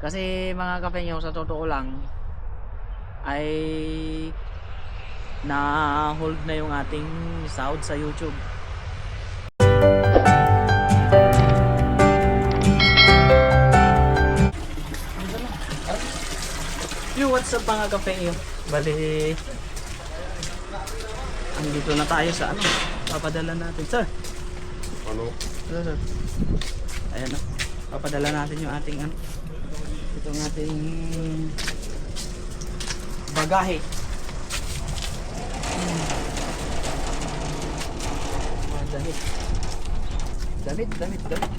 Kasi mga kapengyo, sa totoo lang, ay na-hold na yung ating sahod sa YouTube. Yo, what's up mga kapengyo? Bali, andito na tayo sa ano, papadala natin. Sir, Ano? Sir, sir. Ayan na. Papadala natin yung ating ano. Itong ating bagahe. Mga damit. Damit, damit, damit.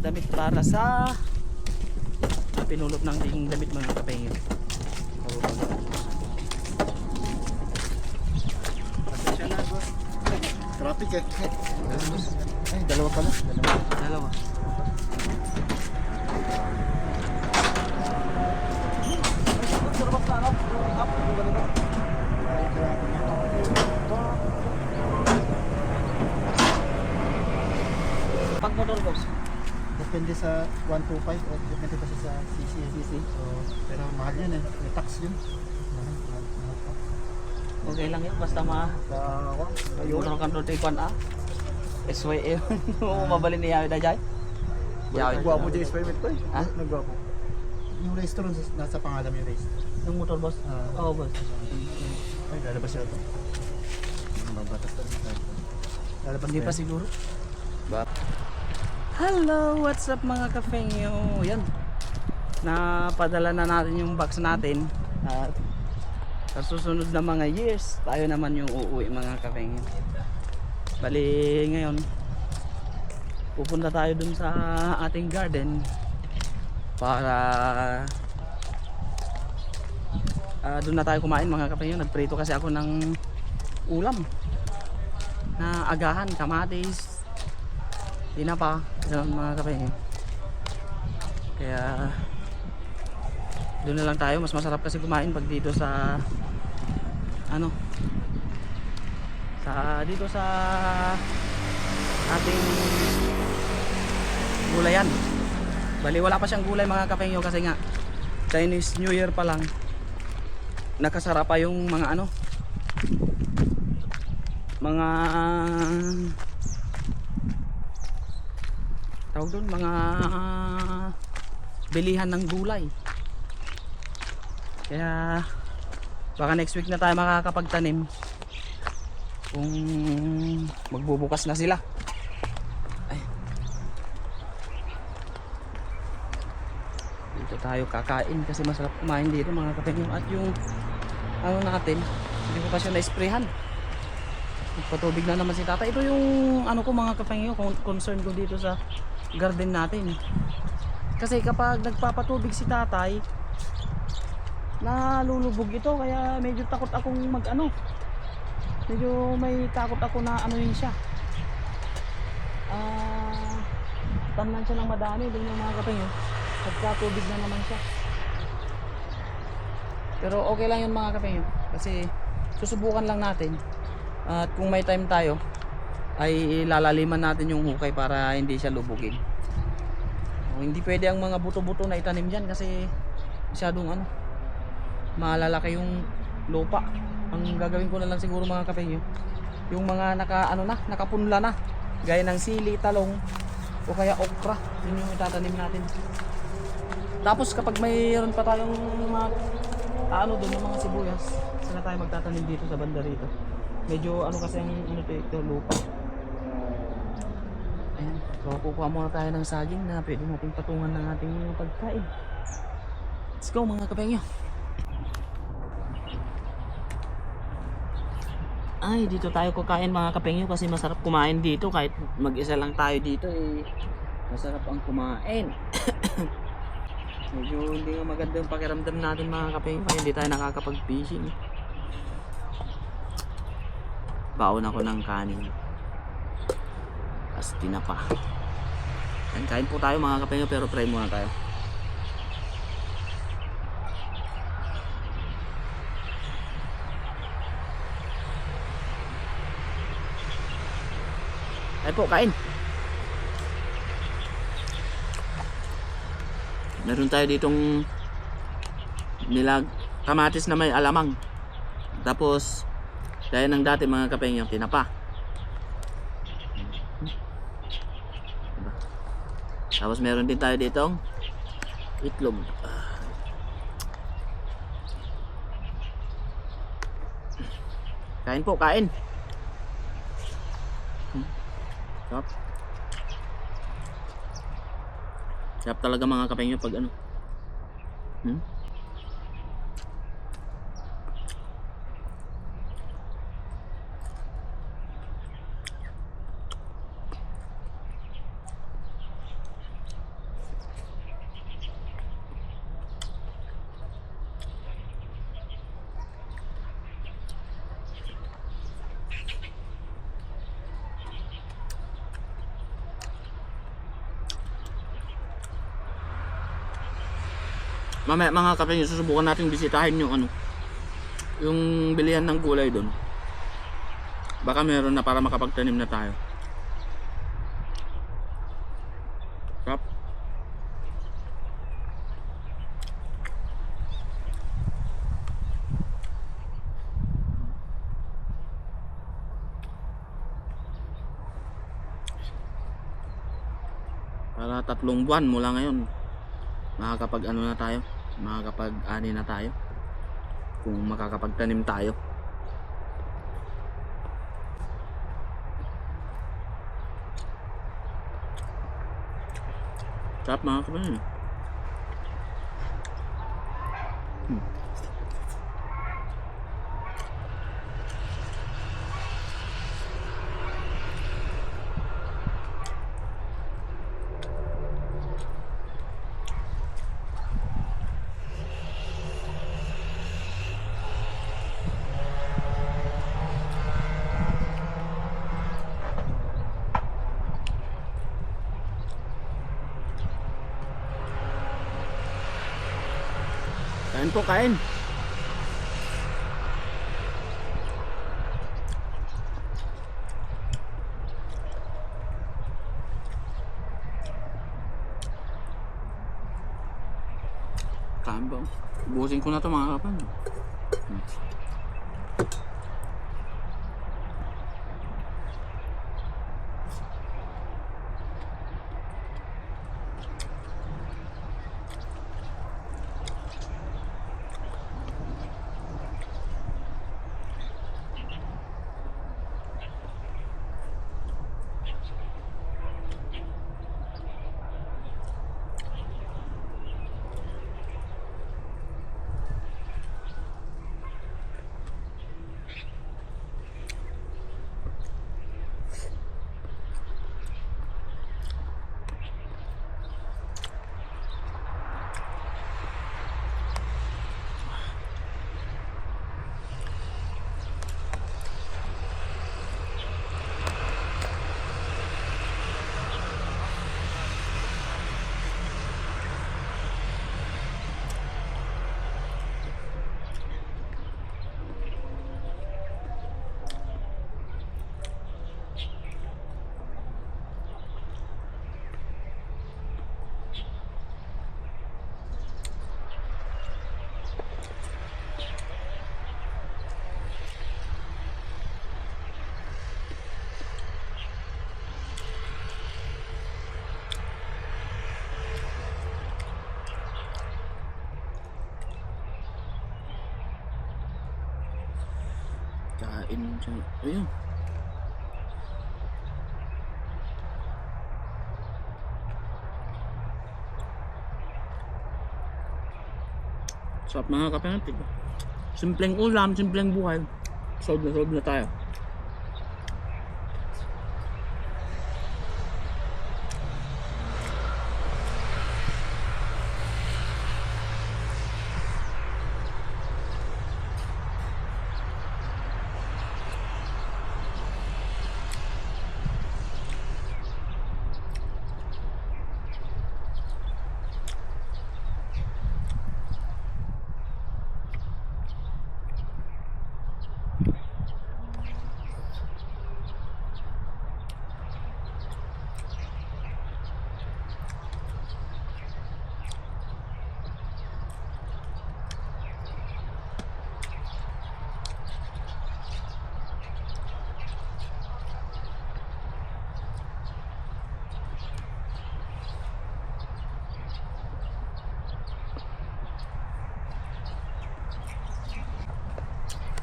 Damit para sa pinulot ng ding damit mga boss. Traffic eh. Ay, dalawa pala. Dalawa. Dalawa. Pag motor boss, Depende sa 125 o depende kasi sa CC. CC. So, pero mahal yun eh. May tax yun. Mahal, mahal, mahal pa. okay lang yun. Basta ma Sa motor control take one ah. SYA. Oo, mabalin ni Yawi na dyan. Nagwapo dyan permit ko eh. Ha? Nagwapo. Yung ron, nasa pangalan yung race. Yung motor boss? Ah. Oo boss. Ay, lalabas ito. Mabatas na tayo. Lalabas Hindi pa siguro. Ba? Hello, what's up mga kafengyo? Yan. Napadala na natin yung box natin. At sa susunod na mga years, tayo naman yung uuwi mga kafengyo. Bali ngayon, pupunta tayo dun sa ating garden para ah doon na tayo kumain mga kafengyo. Nagprito kasi ako ng ulam na agahan, kamatis, tinapa sa mga kape kaya doon na lang tayo. Mas masarap kasi kumain pag dito sa ano sa dito sa ating gulayan bali wala pa siyang gulay mga kapengyo kasi nga Chinese New Year pa lang. Nakasara pa yung mga ano mga tawag doon mga bilihan ng gulay. Kaya baka next week na tayo makakapagtanim. Kung magbubukas na sila Ay. dito tayo kakain kasi masarap kumain dito mga kapatid at yung ano natin hindi ko pa siya na-sprayhan Patubig na naman si tata. Ito yung ano ko mga kapangyo, con- concern ko dito sa garden natin. Kasi kapag nagpapatubig si tatay, nalulubog ito kaya medyo takot akong mag ano. Medyo may takot ako na ano yun siya. Ah, tamnan siya ng madami doon yung mga kapangyo. Nagpatubig na naman siya. Pero okay lang yun mga kapangyo kasi susubukan lang natin. At kung may time tayo, ay lalaliman natin yung hukay para hindi siya lubugin. O, hindi pwede ang mga buto-buto na itanim dyan kasi masyadong ano, malalaki yung lupa. Ang gagawin ko na lang siguro mga kapengyo, yung mga naka ano na, nakapunla na, gaya ng sili, talong, o kaya okra, yun yung itatanim natin. Tapos kapag mayroon pa tayong mga ano doon yung mga sibuyas, saka tayo magtatanim dito sa banda rito. Medyo ano kasi ang ano to ito lupa. Ayan. So kukuha muna tayo ng saging na pwede nating patungan ng ating pagkain. Let's go mga kapengyo. Ay, dito tayo kakain mga kapengyo kasi masarap kumain dito kahit mag-isa lang tayo dito eh. Masarap ang kumain. Medyo hindi nga maganda yung pakiramdam natin mga kapengyo kaya hindi tayo nakakapag-fishing. Baon ako ng kanin. As tinapa. Yan, kain po tayo mga kapengyo pero try muna tayo. Ay po, kain. Meron tayo ditong nilag kamatis na may alamang. Tapos gaya ng dati mga kapeng yung tinapa. Diba? Tapos meron din tayo ditong itlog. Kain po, kain. Hmm. Sarap. Talaga mga kapengyo pag ano. Hmm? Mamaya mga kapengyo, susubukan natin bisitahin yung ano. Yung bilihan ng gulay doon. Baka meron na para makapagtanim na tayo. Sarap. Para tatlong buwan mula ngayon makakapag ano na tayo. Makakapag ani na tayo. Kung makakapagtanim tayo. Sarap mga kabayan. Hmm. Kain po kain. Kain po. Busin ko na to mga kapan kain siya ayun Sarap mga kapengatik. Simpleng ulam, simpleng buhay. Solve na solve na tayo.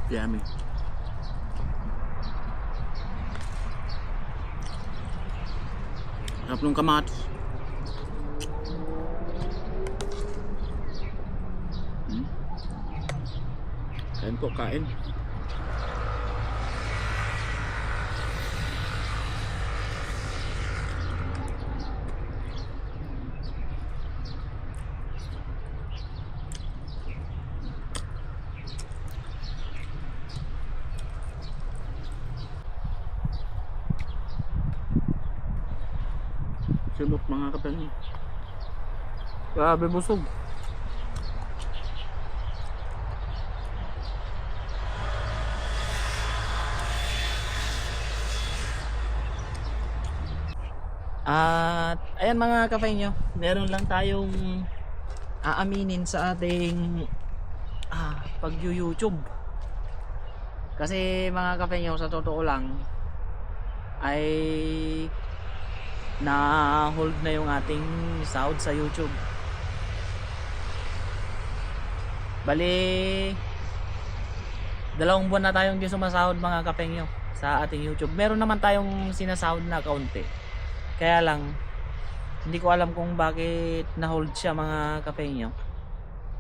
Yummy. Sarap ng kamatis. Hmm. Kain po, kain. Sibok mga kapatid. Grabe busog. At ayan mga kapay nyo, meron lang tayong aaminin sa ating ah, pag-YouTube. Kasi mga kapay nyo, sa totoo lang, ay na hold na yung ating sahod sa YouTube. Bali dalawang buwan na tayong di sumasahod mga kapengyo sa ating YouTube. Meron naman tayong sinasahod na kaunti. Kaya lang hindi ko alam kung bakit na-hold siya mga kapengyo.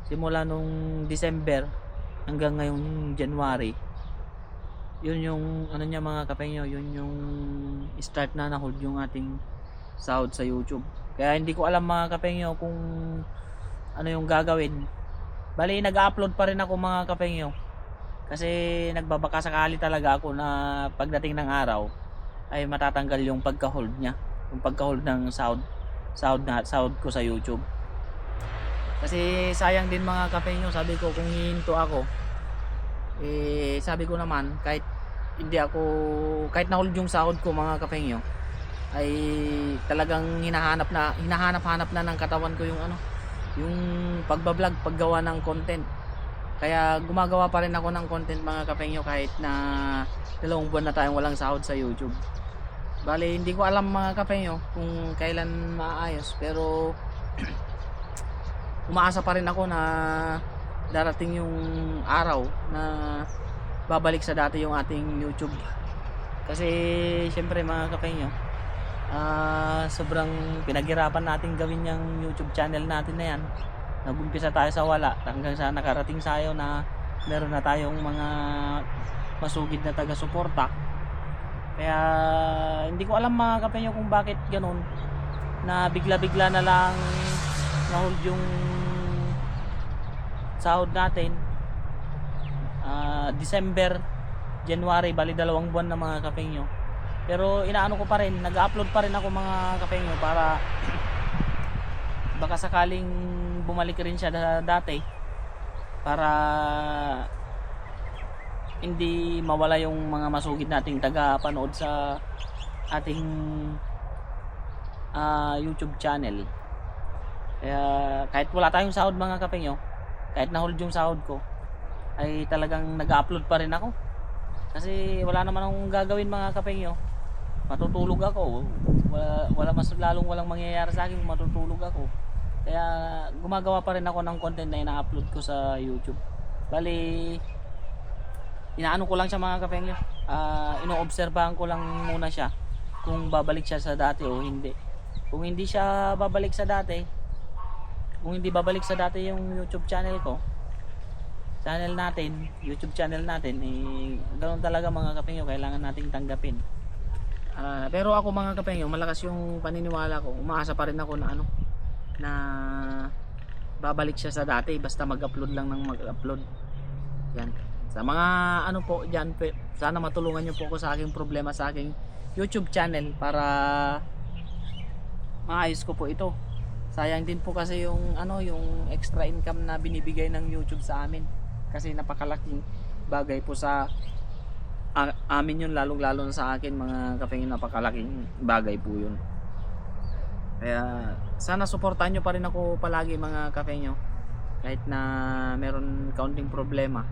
Simula nung December hanggang ngayong January. Yun yung ano niya mga kapengyo, yun yung start na na-hold yung ating sahod sa YouTube. Kaya hindi ko alam mga kapengyo kung ano yung gagawin. Bali, nag-upload pa rin ako mga kapengyo. Kasi nagbabaka sakali talaga ako na pagdating ng araw ay matatanggal yung pagka-hold niya. Yung pagka-hold ng sahod, sahod, na, sahod ko sa YouTube. Kasi sayang din mga kapengyo. Sabi ko kung hihinto ako, eh sabi ko naman kahit hindi ako, kahit na-hold yung sahod ko mga kapengyo, ay talagang hinahanap na hinahanap-hanap na ng katawan ko yung ano yung pagbablog paggawa ng content. Kaya gumagawa pa rin ako ng content mga kapengyo kahit na dalawang buwan na tayong walang sahod sa YouTube. Bali hindi ko alam mga kapengyo kung kailan maayos pero umaasa pa rin ako na darating yung araw na babalik sa dati yung ating YouTube. Kasi syempre mga kapengyo ah sobrang pinaghirapan natin gawin yung YouTube channel natin na yan. Nagumpisa tayo sa wala hanggang sa nakarating sayo na meron na tayong mga masugid na taga-suporta. Kaya hindi ko alam mga kapenyo kung bakit ganun na bigla-bigla na lang na-hold yung sahod natin. Ah, December, January, bali dalawang buwan na mga kapenyo pero inaano ko pa rin, nag-upload pa rin ako mga kapengyo para baka sakaling bumalik rin siya da- dati para hindi mawala yung mga masugid nating taga-panood sa ating ah, YouTube channel. Kaya kahit wala tayong sahod mga kapengyo, kahit na-hold yung sahod ko, ay talagang nag-upload pa rin ako. Kasi wala naman akong gagawin mga kapengyo matutulog ako. Wala, wala mas lalong walang mangyayari sa akin matutulog ako. Kaya gumagawa pa rin ako ng content na ina-upload ko sa YouTube. Bali inaano ko lang siya mga kapengyo. Uh, inoobserbahan ko lang muna siya kung babalik siya sa dati o hindi. Kung hindi siya babalik sa dati kung hindi babalik sa dati yung YouTube channel ko channel natin YouTube channel natin eh ganoon talaga mga kapengyo kailangan nating tanggapin Ah, pero ako mga kapengyo, malakas yung paniniwala ko. Umaasa pa rin ako na ano na babalik siya sa dati basta mag-upload lang ng mag-upload. Yan. Sa mga ano po diyan, sana matulungan niyo po ako sa aking problema sa aking YouTube channel para maayos ko po ito. Sayang din po kasi yung ano yung extra income na binibigay ng YouTube sa amin. Kasi napakalaking bagay po sa amin yun lalong lalo na sa akin mga kapengin napakalaking bagay po yun. Kaya sana suportahan nyo pa rin ako palagi mga kapengyo kahit na meron kaunting problema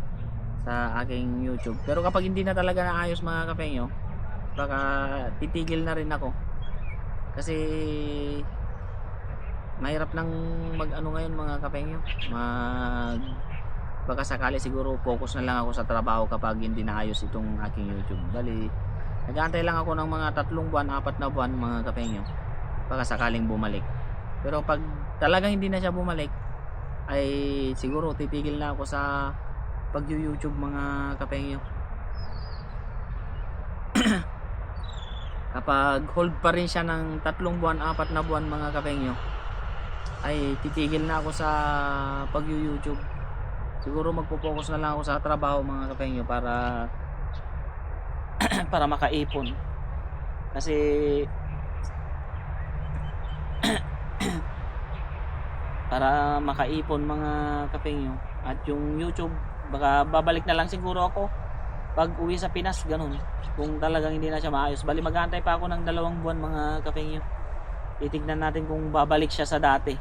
sa aking YouTube. Pero kapag hindi na talaga naayos mga kapengyo baka titigil na rin ako. Kasi mahirap nang mag ano ngayon mga kapengyo mag baka sakali siguro focus na lang ako sa trabaho kapag hindi naayos itong aking YouTube. Bali, nag-aantay lang ako ng mga tatlong buwan, apat na buwan mga kapengyo. Baka sakaling bumalik. Pero pag talagang hindi na siya bumalik, ay siguro titigil na ako sa pag-YouTube mga kapengyo. Kapag hold pa rin siya ng tatlong buwan, apat na buwan mga kapengyo, ay titigil na ako sa pag-YouTube. Siguro magpo-focus na lang ako sa trabaho mga kapengyo para para makaipon. Kasi para makaipon mga kapengyo at yung YouTube baka babalik na lang siguro ako. Pag uwi sa Pinas ganun. Kung talagang hindi na siya maayos. Bali maghantay pa ako ng dalawang buwan mga kapengyo titignan natin kung babalik siya sa dati.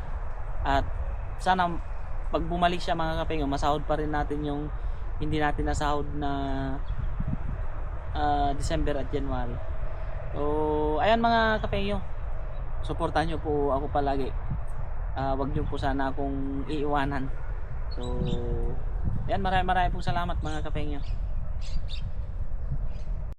At sana pag bumalik siya mga kapengyo masahod pa rin natin yung hindi natin nasahod na ah, December at January. So ayan mga kapengyo suportahan nyo po ako palagi. Ah, wag niyo po sana akong iiwanan. So ayan maraming maraming pong salamat mga kapengyo